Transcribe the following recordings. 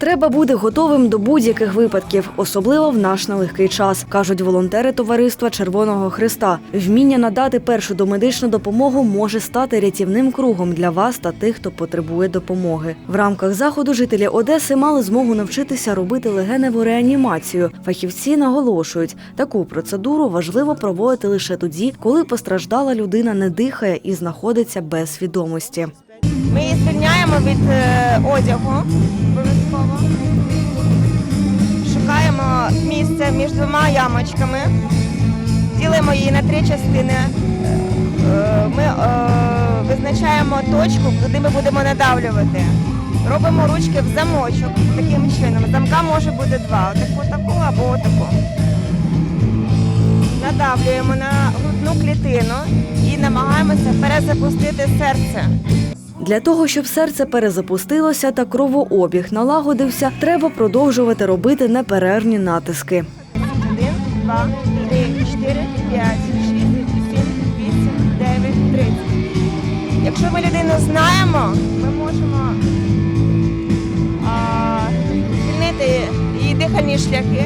Треба бути готовим до будь-яких випадків, особливо в наш нелегкий час, кажуть волонтери товариства Червоного Христа. Вміння надати першу домедичну допомогу може стати рятівним кругом для вас та тих, хто потребує допомоги. В рамках заходу жителі Одеси мали змогу навчитися робити легеневу реанімацію. Фахівці наголошують, таку процедуру важливо проводити лише тоді, коли постраждала людина не дихає і знаходиться без свідомості. Ми її звільняємо від е, одягу обов'язково. Шукаємо місце між двома ямочками, ділимо її на три частини. Е, Ми е, визначаємо точку, куди ми будемо надавлювати. Робимо ручки в замочок таким чином. Замка може бути два, отаку таку або отаку. Надавлюємо на грудну клітину і намагаємося перезапустити серце. Для того, щоб серце перезапустилося та кровообіг налагодився, треба продовжувати робити неперервні натиски. Один, два, три, чотири, п'ять, шість, сім, вісім, дев'ять, тридцять. Якщо ми людину знаємо, ми можемо а, звільнити її дихальні шляхи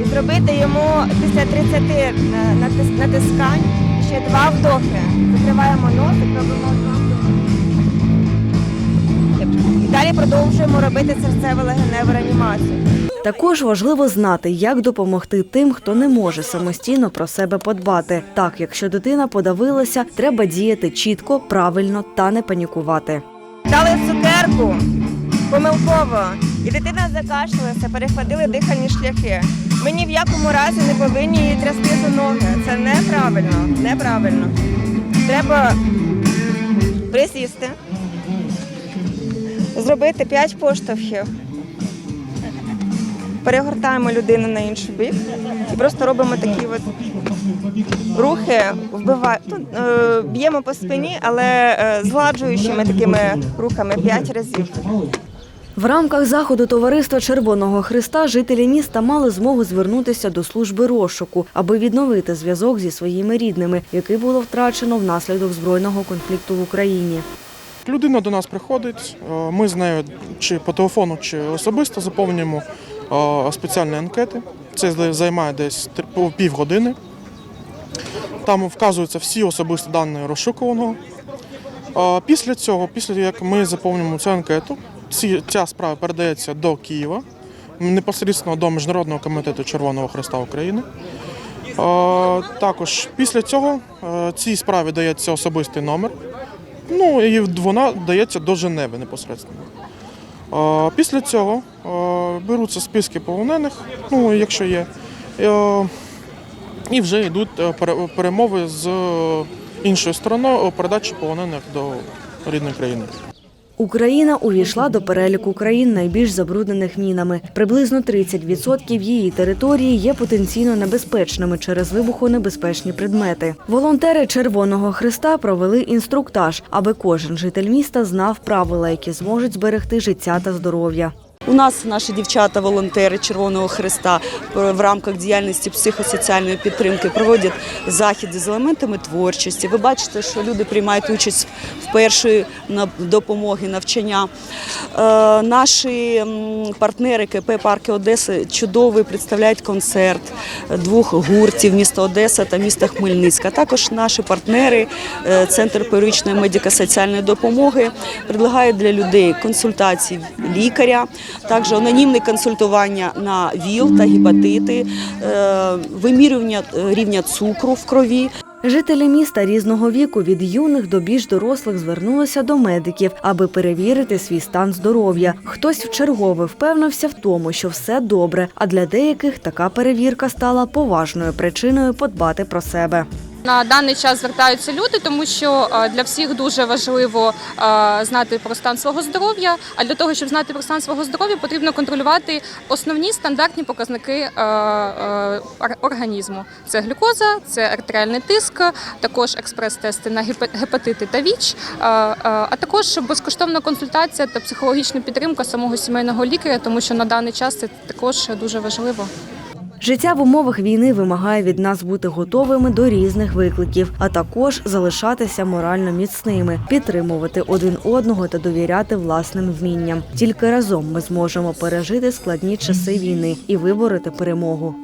і зробити йому після 30 на- натискань ще два вдохи. Закриваємо носик, робимо продовжуємо робити серцево-легеневу реанімацію. Також важливо знати, як допомогти тим, хто не може самостійно про себе подбати. Так, якщо дитина подавилася, треба діяти чітко, правильно та не панікувати. Дали цукерку помилково, і дитина закашлялася, перехватили дихальні шляхи. Ми ні в якому разі не повинні її трясти за ноги. Це неправильно, неправильно. Треба присісти, зробити 5 поштовхів. Перегортаємо людину на інший бік і просто робимо такі от рухи, вбиваємо, ну, е, б'ємо по спині, але е, згладжуючими такими рухами 5 разів. В рамках заходу товариства Червоного Христа жителі міста мали змогу звернутися до служби розшуку, аби відновити зв'язок зі своїми рідними, який було втрачено внаслідок збройного конфлікту в Україні. Людина до нас приходить, е, ми з нею чи по телефону, чи особисто заповнюємо е, спеціальні анкети. Це займає десь по півгодини. Там вказуються всі особисті дані розшукуваного. Е, Після цього, після як ми заповнюємо цю анкету, ця справа передається до Києва, непосередньо до Міжнародного комітету Червоного Христа України. Також після цього цій справі дається особистий номер. Ну і вона дається до Женеви непосередньо. Після цього беруться списки полонених, ну якщо є, і вже йдуть е, перемови з е, іншою стороною передачі полонених до рідної країни. Україна увійшла до переліку країн найбільш забруднених мінами. Приблизно 30% її території є потенційно небезпечними через вибухонебезпечні предмети. Волонтери Червоного Христа провели інструктаж, аби кожен житель міста знав правила, які зможуть зберегти життя та здоров'я. У нас наші дівчата-волонтери Червоного Христа в рамках діяльності психосоціальної підтримки проводять заходи з елементами творчості. Ви бачите, що люди приймають участь в першої допомоги, навчання. Е, Наші партнери КП Парки Одеси чудовий представляють концерт двох гуртів міста Одеса та міста Хмельницька. Також наші партнери е, Центр первичної медико-соціальної допомоги предлагають для людей консультації лікаря, також анонімне консультування на ВІЛ та гепатити, е, вимірювання е, рівня цукру в крові. Жителі міста різного віку від юних до більш дорослих звернулися до медиків, аби перевірити свій стан здоров'я. Хтось вчергове впевнився в тому, що все добре, а для деяких така перевірка стала поважною причиною подбати про себе. На даний час звертаються люди, тому що е, для всіх дуже важливо е, знати про стан свого здоров'я. А для того, щоб знати про стан свого здоров'я, потрібно контролювати основні стандартні показники е, організму: це глюкоза, це артеріальний тиск, також експрес-тести на гепа- гепатити та ВІЧ, а також безкоштовна консультація та психологічна підтримка самого сімейного лікаря, тому що на даний час це також дуже важливо. Життя в умовах війни вимагає від нас бути готовими до різних викликів, а також залишатися морально міцними, підтримувати один одного та довіряти власним вмінням. Тільки разом ми зможемо пережити складні часи війни і вибороти перемогу.